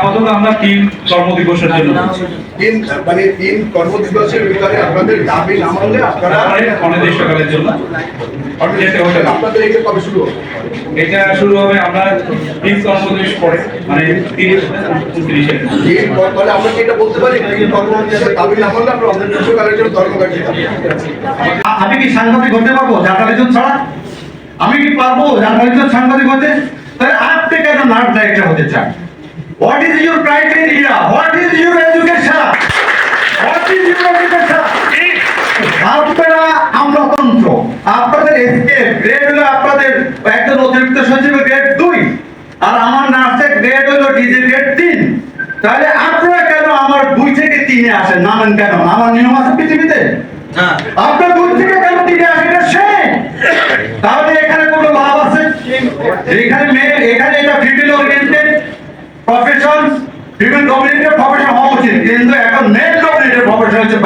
আপাতত আমরা তিন কর্মদিবসের জন্য তিন মানে তিন কর্মদিবসের ভিতরে আপনাদের দাবি না মানলে আপনারা তারপরে অনির্দিষ্টকালের জন্য। যেতে হতে পারে। আপনাদের এটা কবে শুরু হবে? এটা শুরু হবে আমরা তিন কর্মদিবস পরে মানে তিরিশ উনত্রিশে। তাহলে আমরা কি এটা বলতে পারি? তিন কর্মদিবসের দাবি না মানলে আমরা অনির্দিষ্টকালের জন্য ধর্মঘট আ- আমি কি সাংবাদিক হতে পারব? জার্নালিজম ছাড়া? আমি কি পারব জার্নালিজম সাংবাদিক হতে? তাহলে আপনি কেন নার্স ডাইরেক্টর হতে চান? Your criteria what is your education what is your education আপনারা আমলাতন্ত্র। আপনাদের এসকে গ্রেড হলো আপনাদের একজন অতিরিক্ত সচিবের গ্রেড দুই আর আমার নার্সের গ্রেড হলো ডিজি গ্রেড তিন। তাহলে আপনারা কেন আমার দুই থেকে তিনে আসেন? নামেন কেন? আমার নিয়ম আছে পৃথিবীতে? আপনার দুই থেকে কেন তিনে আসেন? এটা সে। তাহলে এখানে কোনো লাভ আছে? এখানে মেয়ে এখানে এটা female oriented profession dominated profession হওয়া উচিত। কিন্তু এখন ডমিনেটেড প্রফেশন হচ্ছে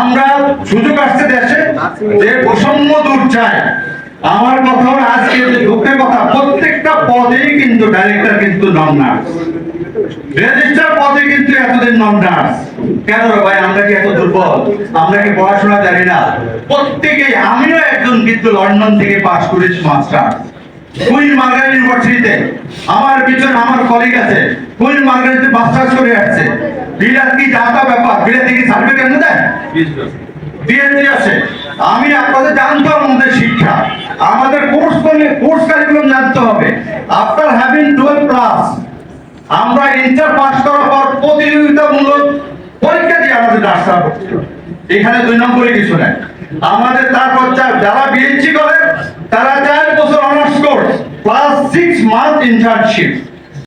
আমরা সুযোগ আসছে দেশে যে দূর চায়। আমার কথা হলো, আজকে কথা, প্রত্যেকটা পদেই কিন্তু ডাইরেক্টর কিন্তু নন নার্স রেজিস্টার পদে কিন্তু এতদিন নন নার্স কেন ভাই, আমরা কি এত দুর্বল? আমরা কি পড়াশোনা জানি না? প্রত্যেকেই, আমিও একজন কিন্তু লন্ডন থেকে পাশ করেছি মাস্টার কুইন মার্গারেট ইউনিভার্সিটিতে। আমার পিছনে আমার কলিগ আছে। কুইন মার্গারেটে মাস্টার্স করে আসছে। বিলাত কি জাতা ব্যাপার? বিলাত কি সার্টিফিকেট এনে দেয়? পিএইচডি আছে। আমি আপনাদের জানতে হবে আমাদের শিক্ষা। আমাদের কোর্স করলে কোর্স কারিকুলাম জানতে হবে। আফটার হ্যাভিং টুয়েলভ ক্লাস আমরা ইন্টার পাস করার পর প্রতিযোগিতামূলক পরীক্ষা দিয়ে আমাদের রাস্তা এখানে দুই নম্বরে কিছু নেই। আমাদের তারপর যারা বিএসসি করে, তারা চার 6 month internship.